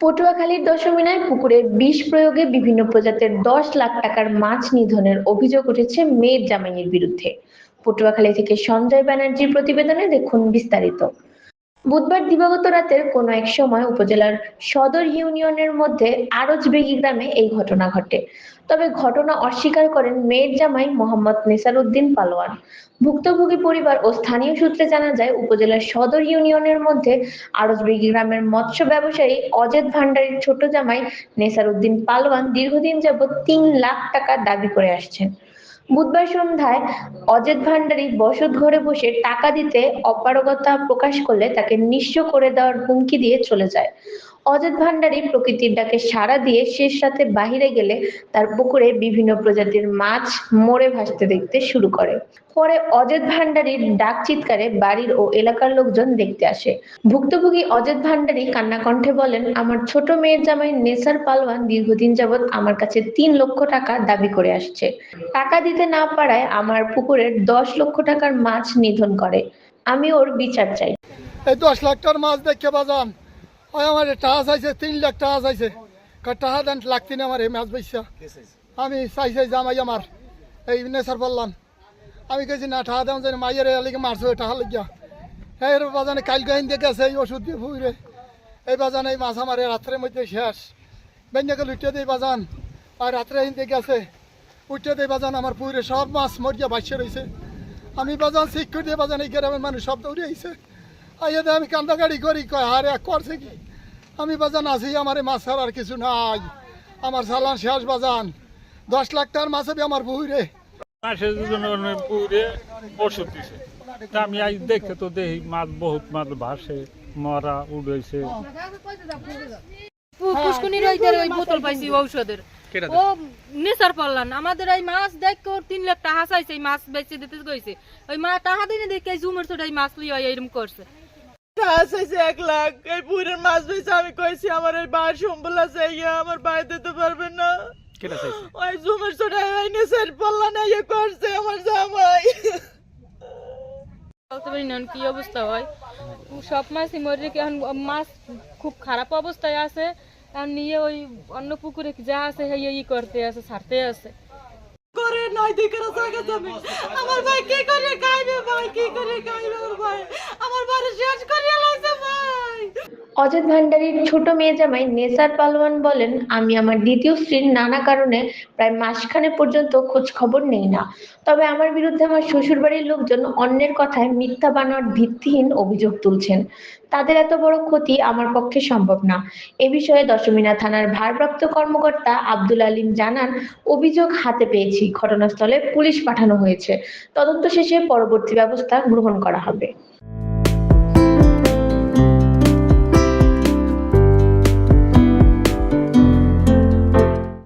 পটুয়াখালীর দশমিনায় পুকুরে বিষ প্রয়োগে বিভিন্ন প্রজাতির দশ লাখ টাকার মাছ নিধনের অভিযোগ উঠেছে মেয়ের জামাইয়ের বিরুদ্ধে। পটুয়াখালী থেকে সঞ্জয় ব্যানার্জির প্রতিবেদনে দেখুন বিস্তারিত। বুধবার দিবাগত রাতের কোনো এক সময় উপজেলার সদর ইউনিয়নের মধ্যে আরজবেগি গ্রামে এই ঘটনা ঘটে। তবে ঘটনা অস্বীকার করেন মেয়ের জামাই মোহাম্মদ নেসার উদ্দিন পালোয়ান। ভুক্তভোগী পরিবার ও স্থানীয় সূত্রে জানা যায়, উপজেলার সদর ইউনিয়নের মধ্যে আরজবেগি গ্রামের মৎস্য ব্যবসায়ী অজেত ভান্ডারীর ছোট জামাই নেসার উদ্দিন পালোয়ান দীর্ঘদিন যাবৎ তিন লাখ টাকা দাবি করে আসছেন। বুধবার সন্ধ্যায় অজিত ভান্ডারী বসত ঘরে বসে টাকা দিতে অপারগতা প্রকাশ করলে তাকে নিঃস্ব করে দেওয়ার হুমকি দিয়ে চলে যায়। অজেদ ভান্ডারী প্রকৃতির ডাকে সাড়া দিয়ে শেষ রাতে বাহিরে গেলে তার পুকুরে বিভিন্ন প্রজাতির মাছ মরে ভাসতে দেখতে শুরু করে। পরে অজেদ ভান্ডারীর ডাক চিৎকারে বাড়ির ও এলাকার লোকজন দেখতে আসে। ভুক্তভোগী অজেদ ভান্ডারী কান্নাকণ্ঠে বলেন, আমার ছোট মেয়ের জামাই নেসার পালওয়ান দীর্ঘদিন যাবৎ আমার কাছে তিন লক্ষ টাকা দাবি করে আসছে। টাকা দিতে না পারায় আমার পুকুরের দশ লক্ষ টাকার মাছ নিধন করে। আমি ওর বিচার চাই। এই দশ লাখ টাকার মাছ দেখে বাজান। ওই আমার টাকা চাইছে তিন লাখ টাকা চাইছে টাকা দেন লাগতি না আমার এই মাছ বেচা। আমি চাইছে জামাই আমার। এই নেশার বললাম। আমি কেছি না টাকা দেন জানি মাইয়ের এলিকে মারছো টাকা লাগিয়া। এই বাজানে কাল গাহিন দেখে আছে এই ওষুধ দিয়ে ফুইরে এই বাজানে এই মাছ আমার রাত্রের মধ্যে শেষ। বেঞ্জাকে লুটিয়ে দিই বাজান। আর রাত্রে হিন দেখে আছে উঠিয়ে দিই বাজান আমার পুরে সব মাছ মরিয়া বাসছে রয়েছে আমি বাজান করে দিয়ে বাজান এই গ্রামের মানুষ সব দৌড়ে আইছে। আইয়াতে আমি কান্দা গাড়ি করি কয় হারে করছে কি? আমি বাজান আছি আমার এই মাছ ছাড়ার কিছু নাই। আমার সালান শেষ বাজান। দশ লাখ টাকার মাছ হবে আমার মাসের ওষুধ দিছে। তা আমি আজ দেখে তো দেখি মাছ বহুত মাছ ভাসে মরা উড়েছে। পুষ্কুনির ওই ওই বোতল পাইছি ঔষধের। ও নেশার পাল্লান আমাদের এই মাছ দেখ ওর তিন লাখ টাকা চাইছে মাছ বেচে দিতে গেছে। ওই মা টাকা দিনে দেখে জুমের ছোট এই মাছ লিয়ে এরকম করছে। মাছ হয়েছে এক লাখ। এই পুরের মাছ বেছে আমি কইছি আমার এই বার সম্বল আছে আমার বাইরে দিতে পারবে না। ওই জুমের ছোট ওই নেশার পাল্লা না ইয়ে করছে আমার জামাই। বলতে পারি না কি অবস্থা হয়? সব মাছই মরে এখন মাছ খুব খারাপ অবস্থায় আছে। আর নিয়ে ওই অন্য পুকুরে যা আছে সেই ই করতে আছে ছাড়তে আছে। করে নয় দিকে জায়গা যাবে আমার ভাই কি করে খাইবে ভাই? কি করে খাইবে আমার ভাই? আমার বাড়ি শেষ অজেদ ভান্ডারীর ছোট মেয়ে জামাই নেসার পালোয়ান বলেন, আমি আমার দ্বিতীয় স্ত্রীর নানা কারণে প্রায় মাসখানে পর্যন্ত খোঁজ খবর নেই না। তবে আমার বিরুদ্ধে আমার শ্বশুরবাড়ির লোকজন অন্যের কথায় মিথ্যা বানোয়ার ভিত্তিহীন অভিযোগ তুলছেন। তাদের এত বড় ক্ষতি আমার পক্ষে সম্ভব না। এ বিষয়ে দশমিনা থানার ভারপ্রাপ্ত কর্মকর্তা আব্দুল আলিম জানান, অভিযোগ হাতে পেয়েছি। ঘটনাস্থলে পুলিশ পাঠানো হয়েছে। তদন্ত শেষে পরবর্তী ব্যবস্থা গ্রহণ করা হবে।